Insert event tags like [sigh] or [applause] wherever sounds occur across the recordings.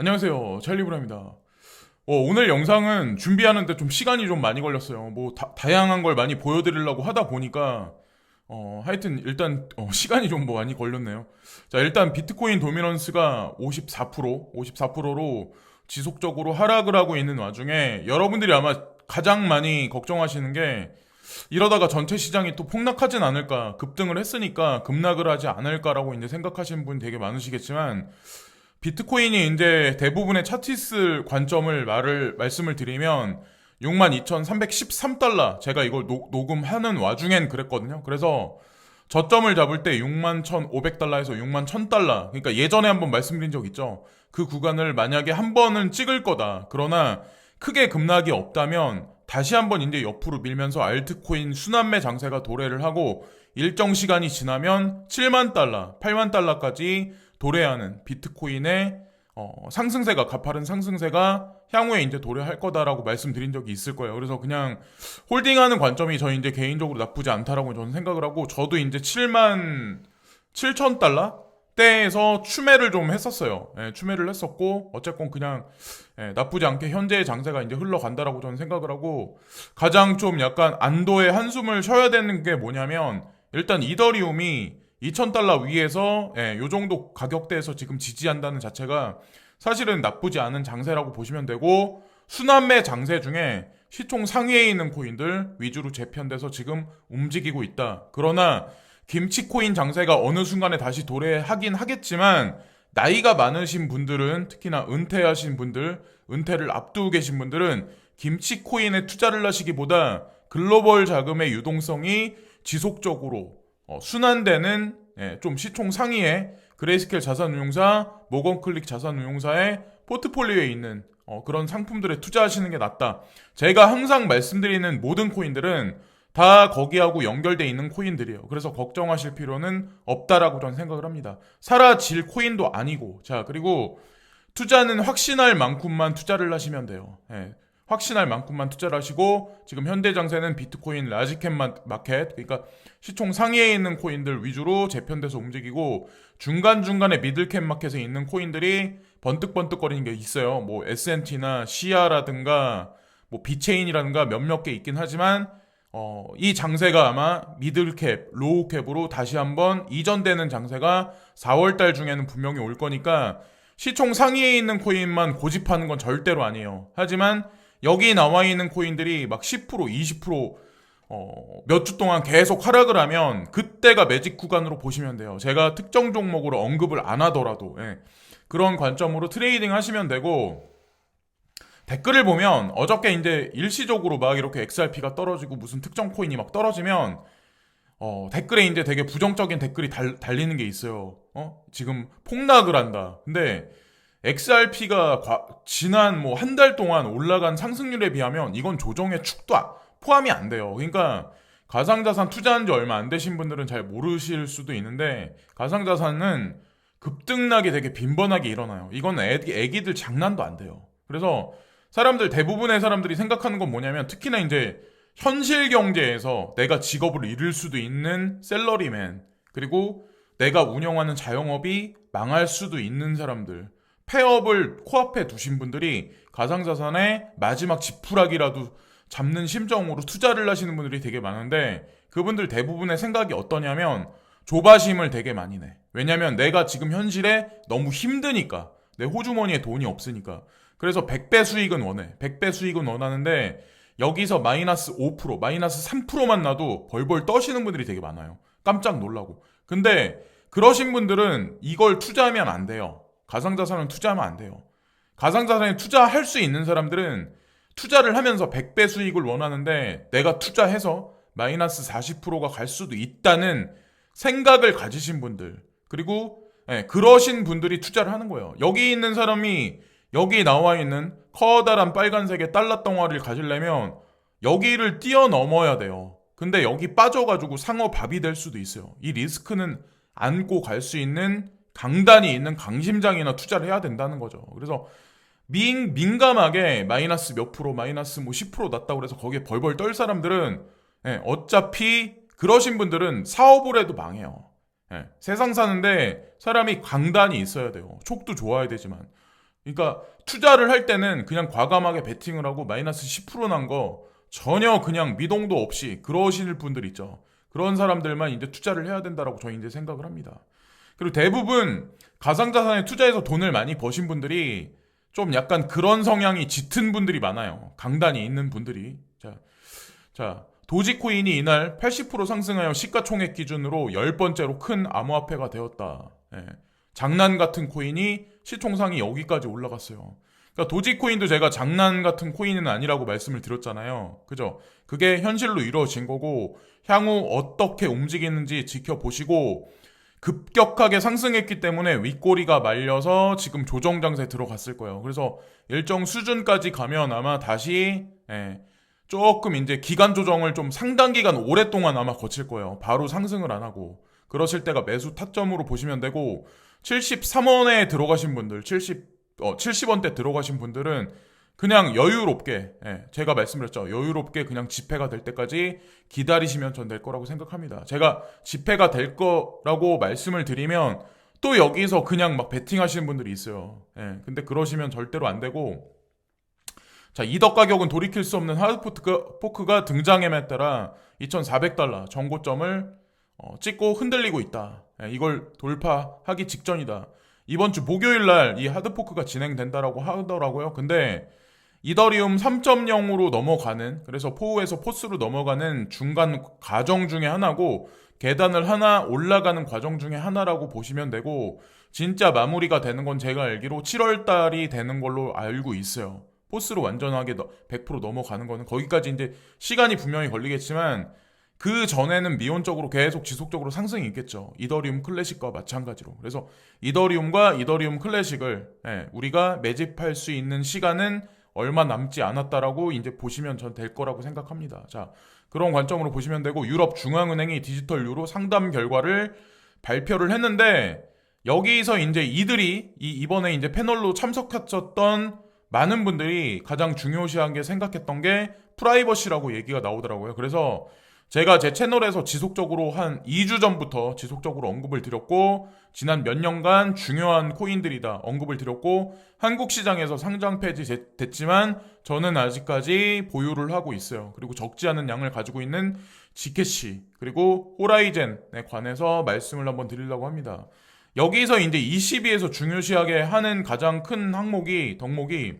안녕하세요. 찰리브라입니다. 어, 오늘 영상은 준비하는데 좀 시간이 좀 많이 걸렸어요. 뭐 다, 양한걸 많이 보여드리려고 하다 보니까 어, 하여튼 일단 어, [laughs] 시간이 좀뭐 많이 걸렸네요. 자, 일단 비트코인 도미넌스가 54%, 54%로 지속적으로 하락을 하고 있는 와중에 여러분들이 아마 가장 많이 걱정하시는 게 이러다가 전체 시장이 또 폭락하진 않을까, 급등을 했으니까 급락을 하지 않을까라고 이제 생각하시는 분 되게 많으시겠지만 비트코인이 이제 대부분의 차트있을 관점을 말을 말씀을 드리면 62,313달러 제가 이걸 노- 녹음하는 와중엔 그랬거든요. 그래서 저점을 잡을 때 61,500달러에서 61,000달러 그러니까 예전에 한번 말씀드린 적 있죠. 그 구간을 만약에 한 번은 찍을 거다. 그러나 크게 급락이 없다면 다시 한번 이제 옆으로 밀면서 알트코인 순환매 장세가 도래를 하고 일정 시간이 지나면 7만 달러, 8만 달러까지 도래하는 비트코인의 어, 상승세가 가파른 상승세가 향후에 이제 도래할 거다라고 말씀드린 적이 있을 거예요. 그래서 그냥 홀딩하는 관점이 저희 이제 개인적으로 나쁘지 않다라고 저는 생각을 하고 저도 이제 7만 7천 달러 때에서 추매를 좀 했었어요. 예, 추매를 했었고 어쨌건 그냥 예, 나쁘지 않게 현재의 장세가 이제 흘러간다라고 저는 생각을 하고 가장 좀 약간 안도의 한숨을 쉬어야 되는 게 뭐냐면 일단 이더리움이 2,000달러 위에서 예, 요 정도 가격대에서 지금 지지한다는 자체가 사실은 나쁘지 않은 장세라고 보시면 되고 순환매 장세 중에 시총 상위에 있는 코인들 위주로 재편돼서 지금 움직이고 있다. 그러나 김치 코인 장세가 어느 순간에 다시 도래하긴 하겠지만 나이가 많으신 분들은 특히나 은퇴하신 분들, 은퇴를 앞두고 계신 분들은 김치 코인에 투자를 하시기보다 글로벌 자금의 유동성이 지속적으로 어, 순환되는 예, 좀 시총 상위에 그레이스켈 자산운용사, 모건클릭 자산운용사의 포트폴리오에 있는 어, 그런 상품들에 투자하시는 게 낫다. 제가 항상 말씀드리는 모든 코인들은 다 거기하고 연결돼 있는 코인들이에요. 그래서 걱정하실 필요는 없다라고 저는 생각을 합니다. 사라질 코인도 아니고, 자 그리고 투자는 확신할 만큼만 투자를 하시면 돼요. 예, 확신할 만큼만 투자를 하시고 지금 현대 장세는 비트코인 라지캡 마- 마켓 그러니까 시총 상위에 있는 코인들 위주로 재편돼서 움직이고 중간중간에 미들캡 마켓에 있는 코인들이 번뜩번뜩거리는 게 있어요. 뭐 S&T나 시아라든가 뭐 비체인이라든가 몇몇 개 있긴 하지만 어, 이 장세가 아마 미들캡, 로우캡으로 다시 한번 이전되는 장세가 4월달 중에는 분명히 올 거니까 시총 상위에 있는 코인만 고집하는 건 절대로 아니에요. 하지만 여기 나와 있는 코인들이 막 10%, 20% 어, 몇 주 동안 계속 하락을 하면 그때가 매직 구간으로 보시면 돼요. 제가 특정 종목으로 언급을 안 하더라도 예. 그런 관점으로 트레이딩 하시면 되고 댓글을 보면 어저께 이제 일시적으로 막 이렇게 XRP가 떨어지고 무슨 특정 코인이 막 떨어지면 어, 댓글에 이제 되게 부정적인 댓글이 달, 달리는 게 있어요. 어? 지금 폭락을 한다. 근데 XRP가 지난 뭐 한 달 동안 올라간 상승률에 비하면 이건 조정의 축도 아- 포함이 안 돼요. 그러니까 가상자산 투자한 지 얼마 안 되신 분들은 잘 모르실 수도 있는데 가상자산은 급등락이 되게 빈번하게 일어나요. 이건 애기, 애기들 장난도 안 돼요. 그래서 사람들 대부분의 사람들이 생각하는 건 뭐냐면 특히나 이제 현실 경제에서 내가 직업을 잃을 수도 있는 셀러리맨 그리고 내가 운영하는 자영업이 망할 수도 있는 사람들 폐업을 코앞에 두신 분들이 가상자산의 마지막 지푸라기라도 잡는 심정으로 투자를 하시는 분들이 되게 많은데 그분들 대부분의 생각이 어떠냐면 조바심을 되게 많이 내. 왜냐면 내가 지금 현실에 너무 힘드니까. 내 호주머니에 돈이 없으니까. 그래서 100배 수익은 원해. 100배 수익은 원하는데 여기서 마이너스 5%, 마이너스 3%만 나도 벌벌 떠시는 분들이 되게 많아요. 깜짝 놀라고. 근데 그러신 분들은 이걸 투자하면 안 돼요. 가상자산은 투자하면 안 돼요. 가상자산에 투자할 수 있는 사람들은 투자를 하면서 100배 수익을 원하는데 내가 투자해서 마이너스 40%가 갈 수도 있다는 생각을 가지신 분들 그리고 예, 그러신 분들이 투자를 하는 거예요. 여기 있는 사람이 여기 나와 있는 커다란 빨간색의 달러 덩어리를 가지려면 여기를 뛰어넘어야 돼요. 근데 여기 빠져가지고 상어 밥이 될 수도 있어요. 이 리스크는 안고 갈 수 있는 강단이 있는 강심장이나 투자를 해야 된다는 거죠. 그래서 민, 민감하게 마이너스 몇 프로, 마이너스 뭐 10% 났다고 그래서 거기에 벌벌 떨 사람들은 예, 어차피 그러신 분들은 사업을 해도 망해요. 예, 세상 사는데 사람이 강단이 있어야 돼요. 촉도 좋아야 되지만 그러니까 투자를 할 때는 그냥 과감하게 베팅을 하고 마이너스 10%난 거 전혀 그냥 미동도 없이 그러실 분들 있죠. 그런 사람들만 이제 투자를 해야 된다라고 저희 이제 생각을 합니다. 그리고 대부분 가상자산에 투자해서 돈을 많이 버신 분들이 좀 약간 그런 성향이 짙은 분들이 많아요. 강단이 있는 분들이. 자, 자, 도지코인이 이날 80% 상승하여 시가총액 기준으로 열 번째로 큰 암호화폐가 되었다. 예. 장난 같은 코인이 시총상이 여기까지 올라갔어요. 그러니까 도지코인도 제가 장난 같은 코인은 아니라고 말씀을 드렸잖아요. 그죠? 그게 현실로 이루어진 거고 향후 어떻게 움직이는지 지켜보시고 급격하게 상승했기 때문에 윗꼬리가 말려서 지금 조정 장세에 들어갔을 거예요. 그래서 일정 수준까지 가면 아마 다시 예, 조금 이제 기간 조정을 좀 상당 기간 오랫동안 아마 거칠 거예요. 바로 상승을 안 하고 그러실 때가 매수 타점으로 보시면 되고 73원에 들어가신 분들 70 어, 70원대 들어가신 분들은 그냥 여유롭게 예, 제가 말씀드렸죠. 여유롭게 그냥 집회가 될 때까지 기다리시면 전 될 거라고 생각합니다. 제가 집회가 될 거라고 말씀을 드리면 또 여기서 그냥 막 베팅하시는 분들이 있어요. 예, 근데 그러시면 절대로 안 되고. 자 이덕 가격은 돌이킬 수 없는 하드포크가 등장함에 따라 2,400달러 정고점을 어, 찍고 흔들리고 있다. 예, 이걸 돌파하기 직전이다. 이번 주 목요일 날 이 하드포크가 진행된다라고 하더라고요. 근데 이더리움 3.0으로 넘어가는 그래서 포우에서 포스로 넘어가는 중간 과정 중에 하나고 계단을 하나 올라가는 과정 중에 하나라고 보시면 되고 진짜 마무리가 되는 건 제가 알기로 7월 달이 되는 걸로 알고 있어요. 포스로 완전하게 100% 넘어가는 거는 거기까지 이제 시간이 분명히 걸리겠지만 그 전에는 미온적으로 계속 지속적으로 상승이 있겠죠. 이더리움 클래식과 마찬가지로. 그래서 이더리움과 이더리움 클래식을 예, 우리가 매집할 수 있는 시간은 얼마 남지 않았다라고 이제 보시면 전 될 거라고 생각합니다. 자, 그런 관점으로 보시면 되고 유럽 중앙은행이 디지털 유로 상담 결과를 발표를 했는데 여기서 이제 이들이 이 이번에 이제 패널로 참석했었던 많은 분들이 가장 중요시한 게 생각했던 게 프라이버시라고 얘기가 나오더라고요. 그래서 제가 제 채널에서 지속적으로 한 2주 전부터 지속적으로 언급을 드렸고 지난 몇 년간 중요한 코인들이다 언급을 드렸고 한국 시장에서 상장 폐지 됐지만 저는 아직까지 보유를 하고 있어요. 그리고 적지 않은 양을 가지고 있는 지캐시 그리고 호라이젠에 관해서 말씀을 한번 드리려고 합니다. 여기서 이제 22에서 중요시하게 하는 가장 큰 항목이 덕목이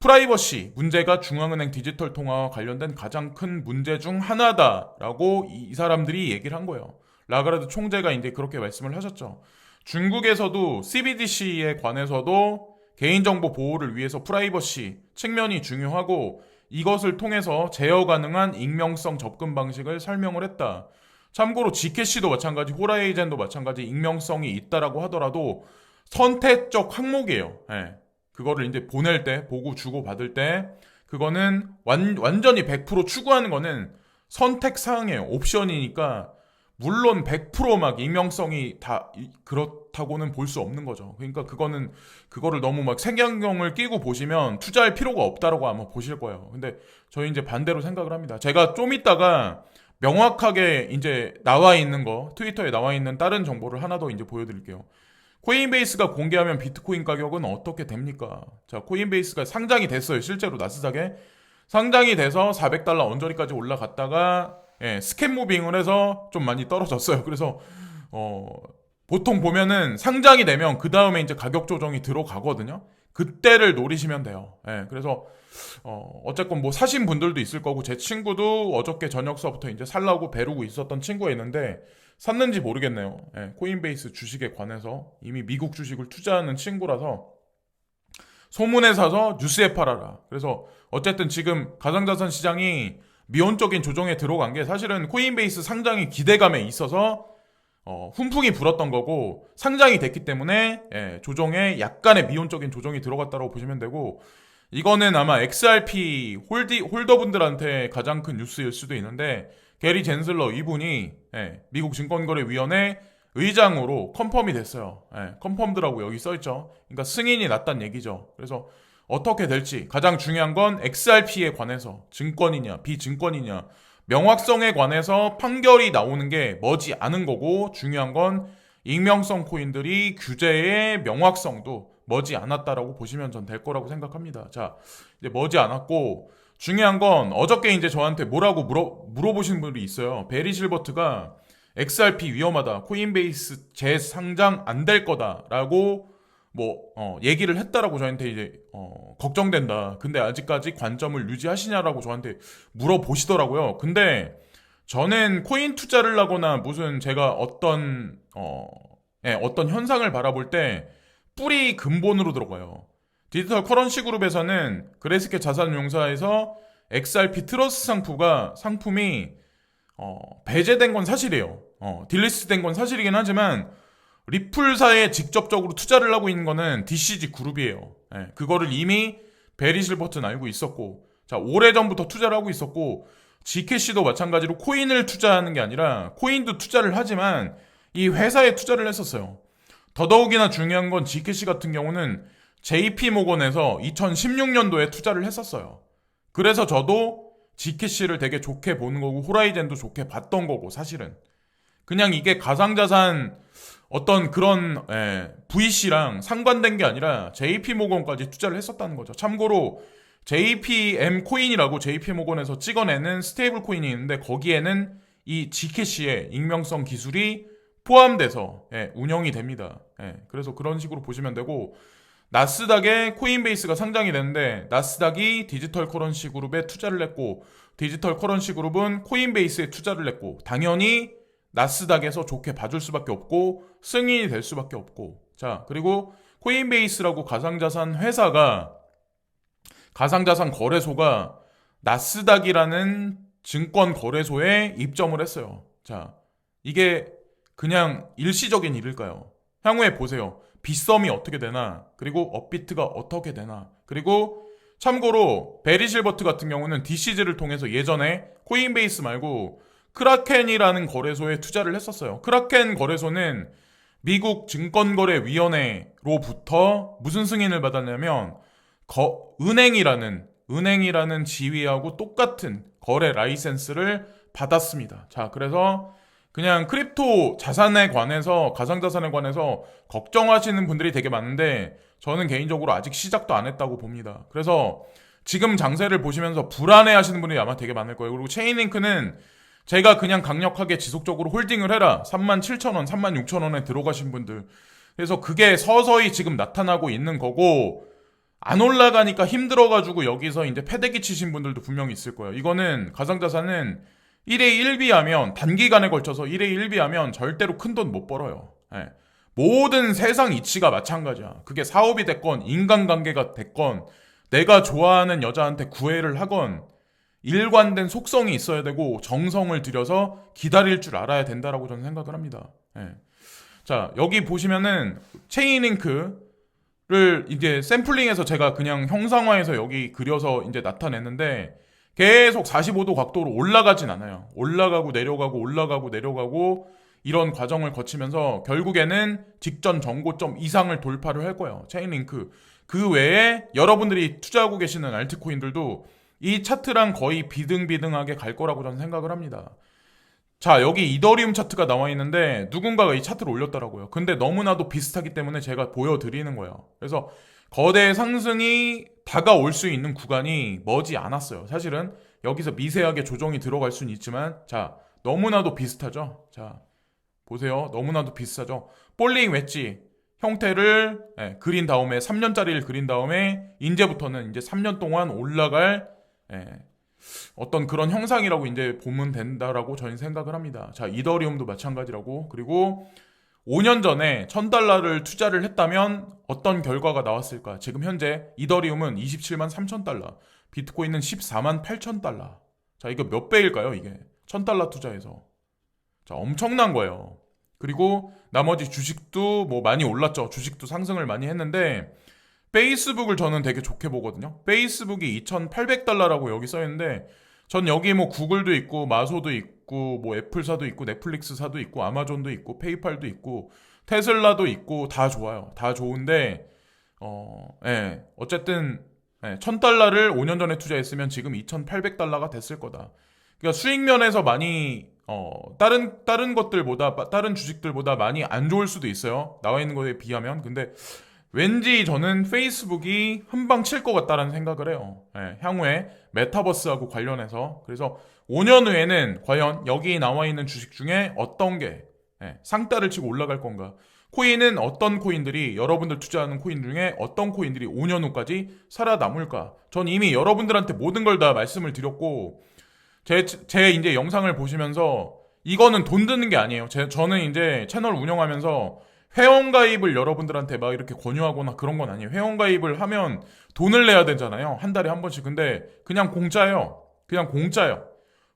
프라이버시 문제가 중앙은행 디지털 통화와 관련된 가장 큰 문제 중 하나다라고 이 사람들이 얘기를 한 거예요. 라가르드 총재가 이제 그렇게 말씀을 하셨죠. 중국에서도 CBDC에 관해서도 개인정보 보호를 위해서 프라이버시 측면이 중요하고 이것을 통해서 제어 가능한 익명성 접근 방식을 설명을 했다. 참고로 지캐시도 마찬가지, 호라이젠도 마찬가지 익명성이 있다라고 하더라도 선택적 항목이에요. 예. 그거를 이제 보낼 때 보고 주고 받을 때 그거는 완, 완전히 100% 추구하는 거는 선택 사항이에요. 옵션이니까 물론 100%막 익명성이 다 그렇다고는 볼 수 없는 거죠. 그러니까 그거는 그거를 너무 막 색안경을 끼고 보시면 투자할 필요가 없다라고 아마 보실 거예요. 근데 저희 이제 반대로 생각을 합니다. 제가 좀 이따가 명확하게 이제 나와 있는 거 트위터에 나와 있는 다른 정보를 하나 더 이제 보여드릴게요. 코인베이스가 공개하면 비트코인 가격은 어떻게 됩니까? 자, 코인베이스가 상장이 됐어요. 실제로 나스닥에. 상장이 돼서 400달러 언저리까지 올라갔다가 예, 스캔 무빙을 해서 좀 많이 떨어졌어요. 그래서 어, 보통 보면은 상장이 되면 그 다음에 이제 가격 조정이 들어가거든요. 그때를 노리시면 돼요. 예, 그래서 어, 어쨌건 뭐 사신 분들도 있을 거고 제 친구도 어저께 저녁서부터 이제 살라고 배르고 있었던 친구가 있는데 샀는지 모르겠네요. 예, 코인베이스 주식에 관해서 이미 미국 주식을 투자하는 친구라서 소문에 사서 뉴스에 팔아라. 그래서 어쨌든 지금 가상자산 시장이 미온적인 조정에 들어간 게 사실은 코인베이스 상장이 기대감에 있어서 어, 훈풍이 불었던 거고 상장이 됐기 때문에 예, 조정에 약간의 미온적인 조정이 들어갔다고 보시면 되고 이거는 아마 XRP 홀디, 홀더분들한테 가장 큰 뉴스일 수도 있는데 게리 젠슬러 이분이 예, 미국 증권거래위원회 의장으로 컨펌이 됐어요. 예, 컨펌드라고 여기 써있죠. 그러니까 승인이 났단 얘기죠. 그래서 어떻게 될지 가장 중요한 건 XRP에 관해서 증권이냐 비증권이냐 명확성에 관해서 판결이 나오는 게 머지 않은 거고 중요한 건 익명성 코인들이 규제의 명확성도 머지 않았다라고 보시면 전 될 거라고 생각합니다. 자, 이제 머지 않았고 중요한 건 어저께 이제 저한테 뭐라고 물어 물어보신 분이 있어요. 베리 실버트가 XRP 위험하다. 코인베이스 재상장 안 될 거다라고 뭐 어, 얘기를 했다라고 저한테 이제 어, 걱정된다. 근데 아직까지 관점을 유지하시냐라고 저한테 물어보시더라고요. 근데 저는 코인 투자를 하거나 무슨 제가 어떤 어, 예, 어떤 현상을 바라볼 때 뿌리 근본으로 들어가요. 디지털 커런시 그룹에서는 그레스케 자산운용사에서 XRP 트러스 상품가 상품이 어, 배제된 건 사실이에요. 어, 딜리스트된 건 사실이긴 하지만 리플사에 직접적으로 투자를 하고 있는 거는 DCG 그룹이에요. 예, 그거를 이미 베리 실버트는 알고 있었고, 자 오래 전부터 투자를 하고 있었고, GKC도 마찬가지로 코인을 투자하는 게 아니라 코인도 투자를 하지만 이 회사에 투자를 했었어요. 더더욱이나 중요한 건 GKC 같은 경우는 JP 모건에서 2016년도에 투자를 했었어요. 그래서 저도 GKC를 되게 좋게 보는 거고 호라이젠도 좋게 봤던 거고 사실은 그냥 이게 가상자산 어떤 그런 예, VC랑 상관된 게 아니라 JP 모건까지 투자를 했었다는 거죠. 참고로 JPM 코인이라고 JP 모건에서 찍어내는 스테이블 코인이 있는데 거기에는 이 G캐시의 익명성 기술이 포함돼서 예, 운영이 됩니다. 예, 그래서 그런 식으로 보시면 되고 나스닥에 코인베이스가 상장이 되는데 나스닥이 디지털 커런시 그룹에 투자를 했고 디지털 커런시 그룹은 코인베이스에 투자를 했고 당연히 나스닥에서 좋게 봐줄 수밖에 없고 승인이 될 수밖에 없고 자 그리고 코인베이스라고 가상자산 회사가 가상자산 거래소가 나스닥이라는 증권 거래소에 입점을 했어요. 자 이게 그냥 일시적인 일일까요? 향후에 보세요. 빗썸이 어떻게 되나 그리고 업비트가 어떻게 되나 그리고 참고로 베리 실버트 같은 경우는 DCG를 통해서 예전에 코인베이스 말고 크라켄이라는 거래소에 투자를 했었어요. 크라켄 거래소는 미국 증권거래위원회로부터 무슨 승인을 받았냐면 거- 은행이라는 은행이라는 지위하고 똑같은 거래 라이센스를 받았습니다. 자, 그래서 그냥 크립토 자산에 관해서 가상 자산에 관해서 걱정하시는 분들이 되게 많은데 저는 개인적으로 아직 시작도 안 했다고 봅니다. 그래서 지금 장세를 보시면서 불안해 하시는 분들이 아마 되게 많을 거예요. 그리고 체인링크는 제가 그냥 강력하게 지속적으로 홀딩을 해라. 37,000원, 36,000원에 들어가신 분들. 그래서 그게 서서히 지금 나타나고 있는 거고 안 올라가니까 힘들어가지고 여기서 이제 패대기 치신 분들도 분명히 있을 거예요. 이거는 가상자산은 1에 1비하면 단기간에 걸쳐서 1에 1비하면 절대로 큰 돈 못 벌어요. 예. 모든 세상 이치가 마찬가지야. 그게 사업이 됐건 인간관계가 됐건 내가 좋아하는 여자한테 구애를 하건 일관된 속성이 있어야 되고 정성을 들여서 기다릴 줄 알아야 된다라고 저는 생각을 합니다. 예. 자 여기 보시면은 체인링크를 이제 샘플링해서 제가 그냥 형상화해서 여기 그려서 이제 나타냈는데 계속 45도 각도로 올라가진 않아요. 올라가고 내려가고 올라가고 내려가고 이런 과정을 거치면서 결국에는 직전 정고점 이상을 돌파를 할 거예요. 체인링크. 그 외에 여러분들이 투자하고 계시는 알트코인들도 이 차트랑 거의 비등비등하게 갈 거라고 저는 생각을 합니다. 자, 여기 이더리움 차트가 나와 있는데 누군가가 이 차트를 올렸더라고요. 근데 너무나도 비슷하기 때문에 제가 보여드리는 거예요. 그래서 거대 상승이 다가올 수 있는 구간이 머지 않았어요. 사실은 여기서 미세하게 조정이 들어갈 수는 있지만 자, 너무나도 비슷하죠. 자, 보세요. 너무나도 비슷하죠. 볼링 웨지 형태를 예, 그린 다음에 3년짜리를 그린 다음에 이제부터는 이제 3년 동안 올라갈 예, 어떤 그런 형상이라고 이제 보면 된다라고 저는 생각을 합니다. 자, 이더리움도 마찬가지라고 그리고 5년 전에 1000달러를 투자를 했다면 어떤 결과가 나왔을까? 지금 현재 이더리움은 27만 3천 달러, 비트코인은 14만 8천 달러. 자, 이거 몇 배일까요, 이게? 1000달러 투자해서. 자, 엄청난 거예요. 그리고 나머지 주식도 뭐 많이 올랐죠. 주식도 상승을 많이 했는데 페이스북을 저는 되게 좋게 보거든요. 페이스북이 2,800달러라고 여기 써 있는데 전 여기 뭐 구글도 있고 마소도 있고 뭐 애플사도 있고 넷플릭스사도 있고 아마존도 있고 페이팔도 있고 테슬라도 있고 다 좋아요. 다 좋은데 어, 예. 어쨌든 예, 1000달러를 5년 전에 투자했으면 지금 2,800달러가 됐을 거다. 그러니까 수익 면에서 많이 어, 다른 다른 것들보다 다른 주식들보다 많이 안 좋을 수도 있어요. 나와 있는 거에 비하면. 근데 왠지 저는 페이스북이 한방 칠 것 같다라는 생각을 해요. 예, 향후에 메타버스하고 관련해서. 그래서 5년 후에는 과연 여기 나와 있는 주식 중에 어떤 게 예, 상따를 치고 올라갈 건가. 코인은 어떤 코인들이 여러분들 투자하는 코인 중에 어떤 코인들이 5년 후까지 살아남을까? 전 이미 여러분들한테 모든 걸 다 말씀을 드렸고 제, 제 이제 영상을 보시면서 이거는 돈 드는 게 아니에요. 제, 저는 이제 채널 운영하면서 회원 가입을 여러분들한테 막 이렇게 권유하거나 그런 건 아니에요. 회원 가입을 하면 돈을 내야 되잖아요. 한 달에 한 번씩. 근데 그냥 공짜예요. 그냥 공짜예요.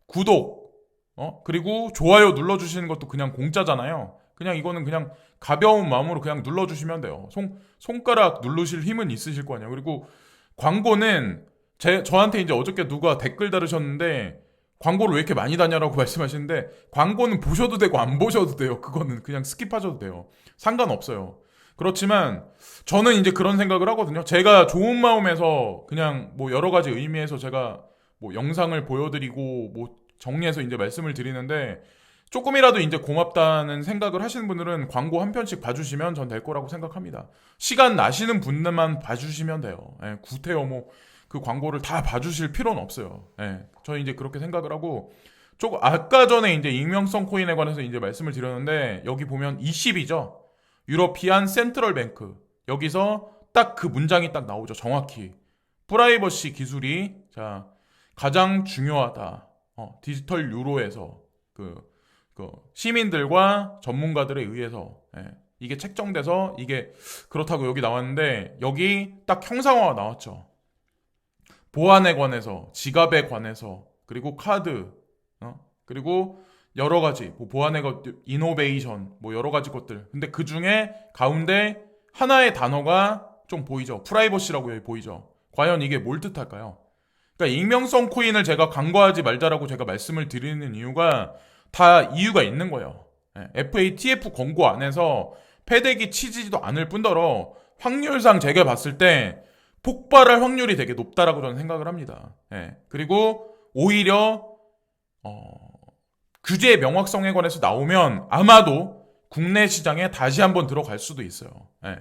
구독, 어? 그리고 좋아요 눌러주시는 것도 그냥 공짜잖아요. 그냥 이거는 그냥 가벼운 마음으로 그냥 눌러주시면 돼요. 손, 손가락 누르실 힘은 있으실 거 아니에요. 그리고 광고는 제, 저한테 이제 어저께 누가 댓글 다르셨는데 광고를 왜 이렇게 많이 다냐라고 [laughs] 말씀하시는데 광고는 보셔도 되고 안 보셔도 돼요. 그거는 그냥 스킵하셔도 돼요. 상관없어요. 그렇지만 저는 이제 그런 생각을 하거든요. 제가 좋은 마음에서 그냥 뭐 여러 가지 의미에서 제가 뭐 영상을 보여드리고 뭐 정리해서 이제 말씀을 드리는데 조금이라도 이제 고맙다는 생각을 하시는 분들은 광고 한 편씩 봐주시면 전 될 거라고 생각합니다. 시간 나시는 분들만 봐주시면 돼요. 예, 구태여 뭐 그 광고를 다 봐주실 필요는 없어요. 예, 저는 이제 그렇게 생각을 하고 조금 아까 전에 이제 익명성 코인에 관해서 이제 말씀을 드렸는데 여기 보면 20이죠. 유러피안 센트럴 뱅크 여기서 딱 그 문장이 딱 나오죠. 정확히 프라이버시 기술이 자 가장 중요하다. 어, 디지털 유로에서 그, 그 시민들과 전문가들에 의해서 예, 이게 책정돼서 이게 그렇다고 여기 나왔는데 여기 딱 형상화가 나왔죠. 보안에 관해서 지갑에 관해서 그리고 카드 어? 그리고 여러 가지 뭐 보안의 것 이노베이션 뭐 여러 가지 것들. 근데 그 중에 가운데 하나의 단어가 좀 보이죠? 프라이버시라고 보이죠? 과연 이게 뭘 뜻할까요? 그러니까 익명성 코인을 제가 간과하지 말자라고 제가 말씀을 드리는 이유가 다 이유가 있는 거예요. 예, FATF 권고 안에서 패대기 치지도 않을 뿐더러 확률상 제가 봤을 때 폭발할 확률이 되게 높다라고 저는 생각을 합니다. 예. 그리고 오히려 어, 규제의 명확성에 관해서 나오면 아마도 국내 시장에 다시 한번 들어갈 수도 있어요. 예.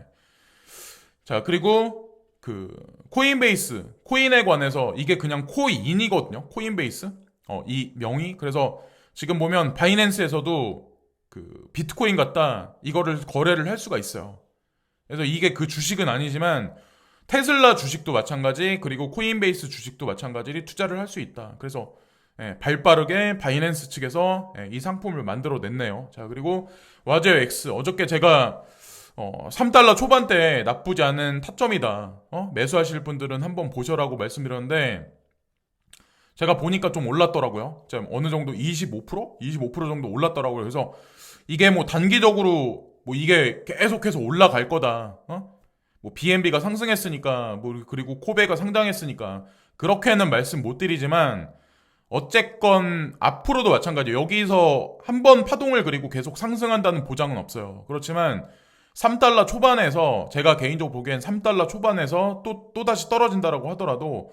자 그리고 그 코인베이스 코인에 관해서 이게 그냥 코인이거든요. 코인베이스 어, 이 명이 그래서 지금 보면 바이낸스에서도 그 비트코인 같다 이거를 거래를 할 수가 있어요. 그래서 이게 그 주식은 아니지만 테슬라 주식도 마찬가지 그리고 코인베이스 주식도 마찬가지로 투자를 할 수 있다. 그래서 예, 발빠르게 바이낸스 측에서 예, 이 상품을 만들어 냈네요. 자 그리고 와제어 X 어저께 제가 어, 3달러 초반대 나쁘지 않은 타점이다. 어? 매수하실 분들은 한번 보셔라고 말씀드렸는데 제가 보니까 좀 올랐더라고요. 지금 어느 정도 25%? 25% 정도 올랐더라고요. 그래서 이게 뭐 단기적으로 뭐 이게 계속해서 올라갈 거다. 어? 뭐 BNB가 상승했으니까 뭐 그리고 코베가 상당했으니까 그렇게는 말씀 못 드리지만 어쨌건 앞으로도 마찬가지 여기서 한 번 파동을 그리고 계속 상승한다는 보장은 없어요. 그렇지만 3달러 초반에서 제가 개인적으로 보기엔 3달러 초반에서 또 또다시 떨어진다라고 하더라도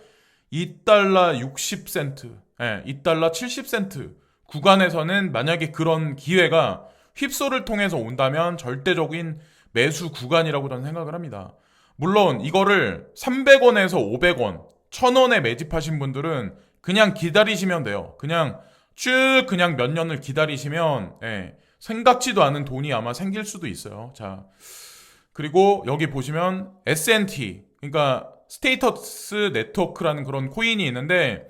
2달러 60센트, 예, 2달러 70센트 구간에서는 만약에 그런 기회가 휩소를 통해서 온다면 절대적인 매수 구간이라고 저는 생각을 합니다. 물론 이거를 300원에서 500원, 1000원에 매집하신 분들은 그냥 기다리시면 돼요. 그냥 쭉 그냥 몇 년을 기다리시면 예, 생각지도 않은 돈이 아마 생길 수도 있어요. 자. 그리고 여기 보시면 SNT 그러니까 스테이터스 네트워크라는 그런 코인이 있는데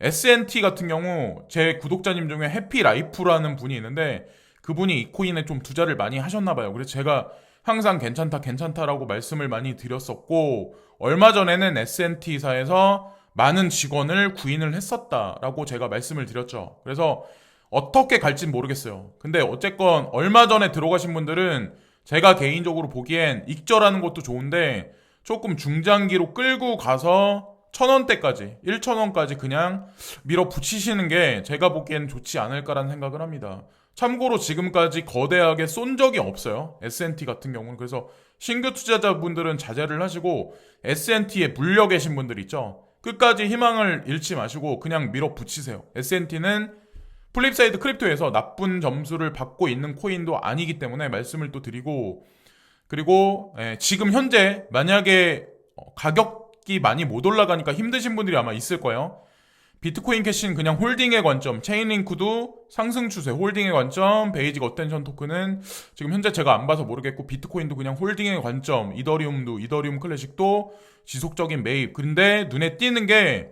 SNT 같은 경우 제 구독자님 중에 해피라이프라는 분이 있는데 그분이 이 코인에 좀 투자를 많이 하셨나 봐요. 그래서 제가 항상 괜찮다 괜찮다라고 말씀을 많이 드렸었고 얼마 전에는 S&T사에서 많은 직원을 구인을 했었다라고 제가 말씀을 드렸죠. 그래서 어떻게 갈진 모르겠어요. 근데 어쨌건 얼마 전에 들어가신 분들은 제가 개인적으로 보기엔 익절하는 것도 좋은데 조금 중장기로 끌고 가서 천 원대까지, 1천 원까지 그냥 밀어 붙이시는 게 제가 보기엔 좋지 않을까라는 생각을 합니다. 참고로 지금까지 거대하게 쏜 적이 없어요. S&T 같은 경우는. 그래서 신규 투자자분들은 자제를 하시고 S&T에 물려 계신 분들 있죠. 끝까지 희망을 잃지 마시고 그냥 밀어붙이세요. S&T는 플립사이드 크립토에서 나쁜 점수를 받고 있는 코인도 아니기 때문에 말씀을 또 드리고 그리고 예, 지금 현재 만약에 어, 가격이 많이 못 올라가니까 힘드신 분들이 아마 있을 거예요. 비트코인 캐시는 그냥 홀딩의 관점, 체인링크도 상승 추세, 홀딩의 관점, 베이직 어텐션 토큰은 지금 현재 제가 안 봐서 모르겠고 비트코인도 그냥 홀딩의 관점, 이더리움도 이더리움 클래식도 지속적인 매입. 근데 눈에 띄는 게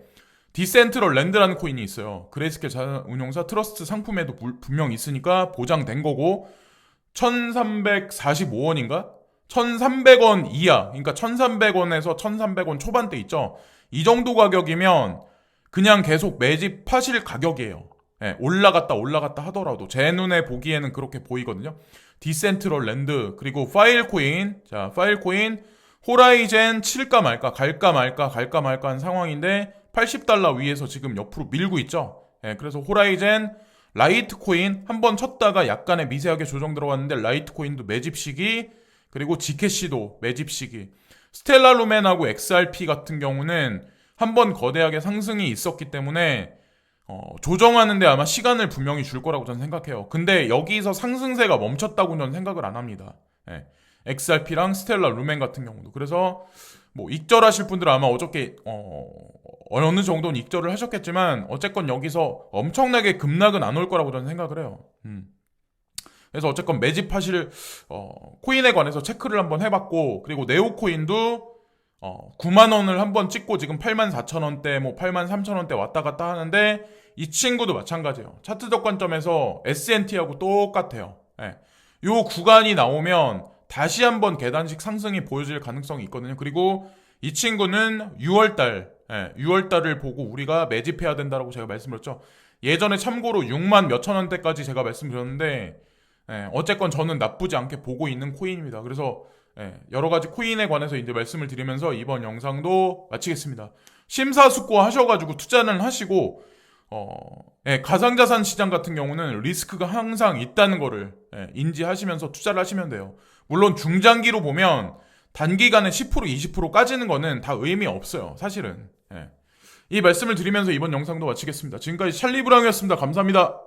디센트럴 랜드라는 코인이 있어요. 그레이스케일 자산 운용사 트러스트 상품에도 물- 분명 있으니까 보장된 거고 1345원인가? 1300원 이하. 그러니까 1300원에서 1300원 초반대 있죠. 이 정도 가격이면 그냥 계속 매집하실 가격이에요. 예, 올라갔다 올라갔다 하더라도 제 눈에 보기에는 그렇게 보이거든요. 디센트럴 랜드 그리고 파일 코인 자 파일 코인 호라이젠 칠까 말까 갈까 말까 갈까 말까 한 상황인데 80달러 위에서 지금 옆으로 밀고 있죠. 예, 그래서 호라이젠 라이트 코인 한 번 쳤다가 약간의 미세하게 조정 들어갔는데 라이트 코인도 매집 시기 그리고 지캐시도 매집 시기 스텔라 루멘하고 XRP 같은 경우는 한 번 거대하게 상승이 있었기 때문에 어, 조정하는데 아마 시간을 분명히 줄 거라고 저는 생각해요. 근데 여기서 상승세가 멈췄다고 저는 생각을 안 합니다. 예. XRP랑 스텔라 루멘 같은 경우도. 그래서 뭐 익절하실 분들은 아마 어저께 어, 어느 정도는 익절을 하셨겠지만 어쨌건 여기서 엄청나게 급락은 안 올 거라고 저는 생각을 해요. 음. 그래서 어쨌건 매집하실 어, 코인에 관해서 체크를 한번 해봤고 그리고 네오 코인도 어, 9만 원을 한번 찍고 지금 8만 4천 원대, 뭐 8만 3천 원대 왔다 갔다 하는데 이 친구도 마찬가지예요. 차트적 관점에서 S&T하고 똑같아요. 예. 요 구간이 나오면 다시 한번 계단식 상승이 보여질 가능성이 있거든요. 그리고 이 친구는 6월달, 예, 6월달을 보고 우리가 매집해야 된다라고 제가 말씀드렸죠. 예전에 참고로 6만 몇천 원대까지 제가 말씀드렸는데 예, 어쨌건 저는 나쁘지 않게 보고 있는 코인입니다. 그래서 예, 여러 가지 코인에 관해서 이제 말씀을 드리면서 이번 영상도 마치겠습니다. 심사숙고 하셔가지고 투자는 하시고 어, 예, 가상자산 시장 같은 경우는 리스크가 항상 있다는 거를 예, 인지하시면서 투자를 하시면 돼요. 물론 중장기로 보면 단기간에 10% 20% 까지는 거는 다 의미 없어요. 사실은. 예. 이 말씀을 드리면서 이번 영상도 마치겠습니다. 지금까지 찰리브랑이었습니다. 감사합니다.